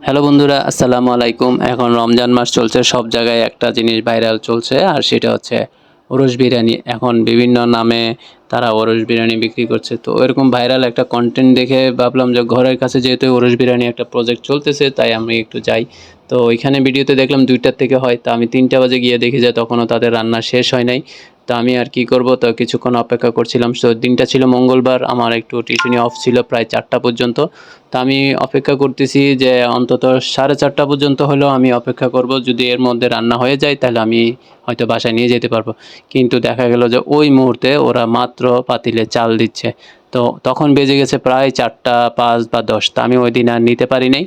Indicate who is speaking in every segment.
Speaker 1: Hello বন্ধুরা, আসসালামু আলাইকুম। এখন রমজান মাস চলছে, সব জায়গায় একটা জিনিস ভাইরাল চলছে, আর সেটা হচ্ছে ওরস বিরিয়ানি। এখন বিভিন্ন নামে তারা ওরস বিরিয়ানি বিক্রি করছে। তো এরকম ভাইরাল একটা কন্টেন্ট দেখে ভাবলাম যে ঘরের কাছে যেহেতু ওরস বিরিয়ানি একটা প্রজেক্ট চলতেছে, তাই আমি একটু যাই। তো ওইখানে ভিডিওতে দেখলাম দুইটার থেকে হয়, তা আমি তিনটা বাজে গিয়ে দেখি যে তখনও তাদের রান্না শেষ হয় নাই। তো আমি আর কি করব? তো কিছুক্ষণ অপেক্ষা করছিলাম। তো দিনটা ছিল মঙ্গলবার, আমার একটু টিউশনি অফ ছিল প্রায় চারটা পর্যন্ত। তো আমি অপেক্ষা করতেছি যে অন্তত সাড়ে চারটা পর্যন্ত হলেও আমি অপেক্ষা করব। যদি এর মধ্যে রান্না হয়ে যায়, তাহলে আমি হয়তো বাসায় নিয়ে যেতে পারব। কিন্তু দেখা গেল যে ওই মুহূর্তে ওরা মাত্র পাতিলে চাল দিচ্ছে। তো তখন বেজে গেছে প্রায় চারটা পাঁচ বা দশটা আমি ওই দিন আর নিতে পারি নাই।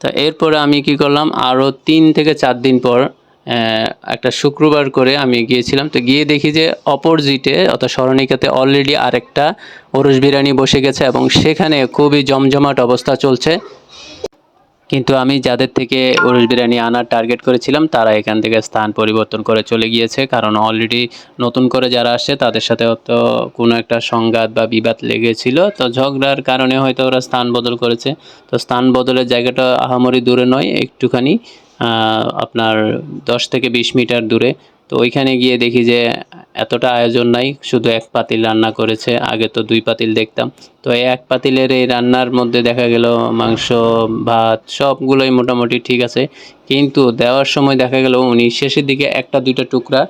Speaker 1: তো এরপরে আমি কি করলাম, আরও তিন থেকে চার দিন পর একটা শুক্রবার করে আমি গিয়েছিলাম। তো গিয়ে দেখি যে অপোজিটে অর্থাৎ স্মরণিকাতে অলরেডি আরেকটা ওরস বিরিয়ানি বসে গেছে এবং সেখানে খুবই জমজমাট অবস্থা চলছে। কিন্তু আমি যাদের থেকে ওরস বিরিয়ানি আনার টার্গেট করেছিলাম, তারা এখান থেকে স্থান পরিবর্তন করে চলে গিয়েছে। কারণ অলরেডি নতুন করে যারা আসছে, তাদের সাথে হয়তো কোনো একটা সংঘাত বা বিবাদ লেগেছিল। তো ঝগড়ার কারণে হয়তো ওরা স্থান বদল করেছে। তো স্থান বদলের জায়গাটা আহামরি দূরে নয়, একটুখানি আপনার দশ থেকে বিশ মিটার দূরে। তো ওইখানে গিয়ে দেখি যে এতটা আয়োজন নাই, শুধু এক পাতিল রান্না করেছে, আগে তো দুই পাতিল দেখতাম। তো এই এক পাতিলের এই রান্নার মধ্যে দেখা গেল মাংস, ভাত, সবগুলোই মোটামুটি ঠিক আছে। কিন্তু দেওয়ার সময় দেখা গেল উনি শেষের দিকে একটা, দুইটা টুকরা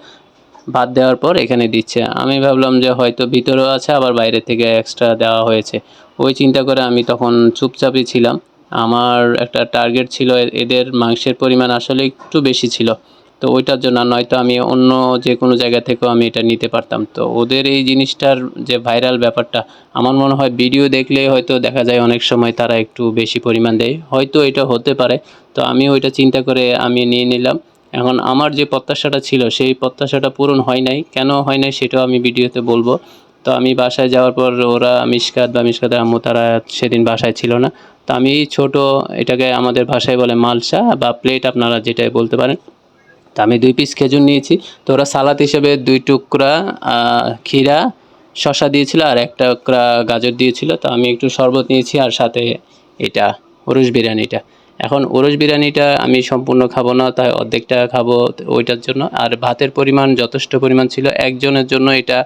Speaker 1: ভাত দেওয়ার পর এখানে দিচ্ছে। আমি ভাবলাম যে হয়তো ভিতরেও আছে, আবার বাইরে থেকে এক্সট্রা দেওয়া হয়েছে। ওই চিন্তা করে আমি তখন চুপচাপই ছিলাম। আমার একটা টার্গেট ছিল এদের মাংসের পরিমাণ আসলে একটু বেশি ছিল। তো ওইটার জন্য নয়তো আমি অন্য যে কোনো জায়গা থেকেও আমি এটা নিতে পারতাম। তো ওদের এই জিনিসটার যে ভাইরাল ব্যাপারটা, আমার মনে হয় ভিডিও দেখলে হয়তো দেখা যায় অনেক সময় তারা একটু বেশি পরিমাণ দেয়। হয়তো এটা হতে পারে, তো আমি ওইটা চিন্তা করে আমি নিয়ে নিলাম। এখন আমার যে প্রত্যাশাটা ছিল, সেই প্রত্যাশাটা পূরণ হয় নাই। কেন হয় নাই সেটাও আমি ভিডিওতে বলব। তো আমি বাসায় যাওয়ার পর ওরা মিশকাত বা মিশকাতের আম্মু, তারা সেদিন বাসায় ছিল না। তো আমি ছোট, এটাকে আমাদের ভাষায় বলে মালসা বা প্লেট আপনারা যেটাই বলতে পারেন। তো আমি দুই পিস খেজুর নিয়েছি। তো ওরা সালাদ হিসেবে দুই টুকরা ক্ষীরা শশা দিয়েছিল আর একটা টুকরা গাজর দিয়েছিল। তো আমি একটু শরবত নিয়েছি আর সাথে এটা, ওরস বিরিয়ানিটা। এখন ওরস বিরিয়ানিটা আমি সম্পূর্ণ খাব না, তাই অর্ধেকটা খাব ওইটার জন্য। আর ভাতের পরিমাণ যথেষ্ট পরিমাণ ছিল। একজনের জন্য এটা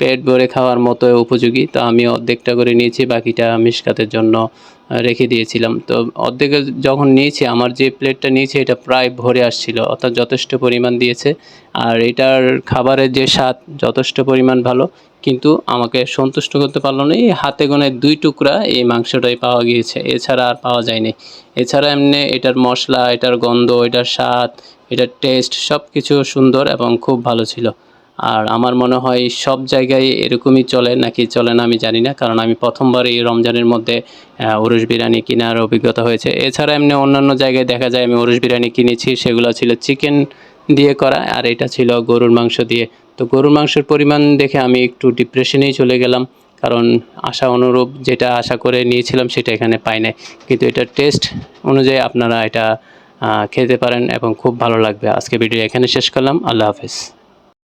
Speaker 1: পেট ভরে খাওয়ার মতো উপযোগী। তো আমি অর্ধেকটা করে নিয়েছি, বাকিটা মিশকাতের জন্য রেখে দিয়েছিলাম। তো অর্ধেক যখন নিয়েছি, আমার যে প্লেটটা নিয়েছি, এটা প্রায় ভরে আসছিল, অর্থাৎ যথেষ্ট পরিমাণ দিয়েছে। আর এটার খাবারের যে স্বাদ, যথেষ্ট পরিমাণ ভালো, কিন্তু আমাকে সন্তুষ্ট করতে পারল না। এই হাতে গোনে দুই টুকরা এই মাংসটাই পাওয়া গিয়েছে। এছাড়া আর পাওয়া যায়নি। এছাড়া এমনি এটার মশলা, এটার গন্ধ, এটার স্বাদ, এটার টেস্ট সব কিছু সুন্দর এবং খুব ভালো ছিল। আর আমার মনে হয় সব জায়গায় এরকমই চলে, নাকি চলে না আমি জানি না। কারণ আমি প্রথমবার এই রমজানের মধ্যে ওরস বিরিয়ানি কেনার অভিজ্ঞতা হয়েছে। এছাড়া এমনি অন্যান্য জায়গায় দেখা যায় আমি ওরস বিরিয়ানি কিনেছি, সেগুলো ছিল চিকেন দিয়ে করা, আর এটা ছিল গরুর মাংস দিয়ে। তো গরুর মাংসের পরিমাণ দেখে আমি একটু ডিপ্রেশনেই চলে গেলাম। কারণ আশা অনুরূপ যেটা আশা করে নিয়েছিলাম, সেটা এখানে পাই নাই। কিন্তু এটার টেস্ট অনুযায়ী আপনারা এটা খেতে পারেন এবং খুব ভালো লাগবে। আজকে ভিডিও এখানে শেষ করলাম। আল্লাহ হাফেজ।